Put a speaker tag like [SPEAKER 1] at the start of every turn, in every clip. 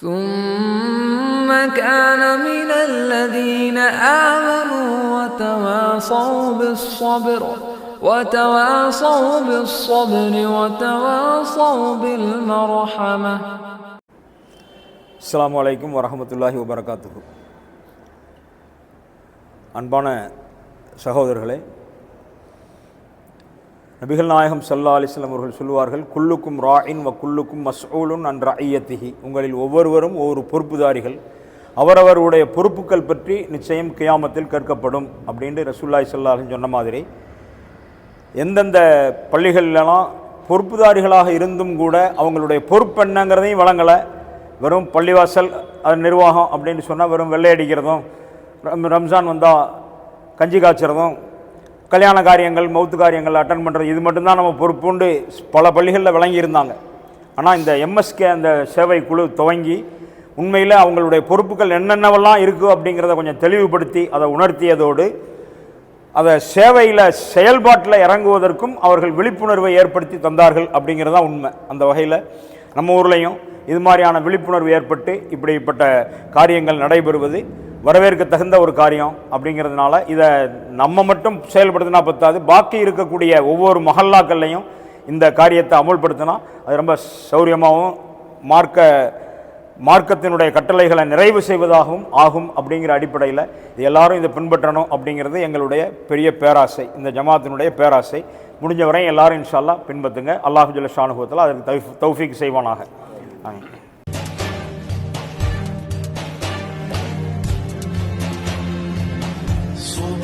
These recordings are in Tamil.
[SPEAKER 1] ثم كان من الذين آمنوا وتواصوا بالصبر وتواصوا بالصبر وتواصوا بالمرحمة
[SPEAKER 2] அஸ்ஸலாமு அலைக்கும் வரஹமத்துல்லாஹி வபரகாத்துஹு அன்பான சகோதரர்களே நபிகள் நாயகம் சல்லா அலிஸ்லாம் அவர்கள் சொல்லுவார்கள் குல்லுக்கும் ராயின் வ குல்லுக்கும் மஸ்ஊலுன் அன் ரஐயத்திஹி உங்களில் ஒவ்வொருவரும் ஒவ்வொரு பொறுப்புதாரிகள். அவரவருடைய பொறுப்புகள் பற்றி நிச்சயம் கியாமத்தில் கேட்கப்படும் அப்படின்ட்டு ரசூல்லாய் சல்லாஹன் சொன்ன மாதிரி எந்தெந்த பள்ளிகள்லாம் பொறுப்புதாரிகளாக இருந்தும் கூட அவங்களுடைய பொறுப்பு என்னங்கிறதையும் வழங்கலை. வெறும் பள்ளிவாசல் அது நிர்வாகம் அப்படின்னு சொன்னால் வெறும் வெள்ளை அடிக்கிறதும் ரம் ரம்ஜான் வந்தால் கஞ்சி காய்ச்சறதும் கல்யாண காரியங்கள் மவுத்து காரியங்கள் அட்டன் பண்ணுறது இது மட்டும்தான் நம்ம பொறுப்புண்டு. பல பள்ளிகளில் விளங்கியிருந்தாங்க. ஆனால் இந்த எம்எஸ்கே அந்த சேவை குழு துவங்கி உண்மையில் அவங்களுடைய பொறுப்புகள் என்னென்னவெல்லாம் இருக்குது அப்படிங்கிறத கொஞ்சம் தெளிவுபடுத்தி அதை உணர்த்தியதோடு அதை சேவையில் செயல்பாட்டில் இறங்குவதற்கும் அவர்கள் விழிப்புணர்வை ஏற்படுத்தி தந்தார்கள் அப்படிங்கிறது தான் உண்மை. அந்த வகையில் நம்ம ஊர்லேயும் இது மாதிரியான விழிப்புணர்வு ஏற்பட்டு இப்படிப்பட்ட காரியங்கள் நடைபெறுவது வரவேற்க தகுந்த ஒரு காரியம் அப்படிங்கிறதுனால இதை நம்ம மட்டும் செயல்படுத்தினா பத்தாது. பாக்கி இருக்கக்கூடிய ஒவ்வொரு மஹல்லாக்கள்லையும் இந்த காரியத்தை அமுல்படுத்தினா அது ரொம்ப சௌரியமாகவும் மார்க்க மார்க்கத்தினுடைய கட்டளைகளை நிறைவு செய்வதாகவும் ஆகும் அப்படிங்கிற அடிப்படையில் இது எல்லாரும் இதை பின்பற்றணும் அப்படிங்கிறது எங்களுடைய பெரிய பேராசை. இந்த ஜமாத்தினுடைய பேராசை. முடிஞ்ச வரையும் எல்லாரும் இன்ஷால்லா பின்பற்றுங்க அல்லாஹு ஜல்ல ஷானுபவத்தில் அதற்கு தௌஃபீக் செய்வானாக. ஆமீன்.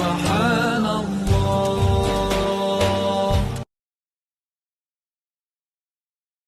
[SPEAKER 2] Muhammad.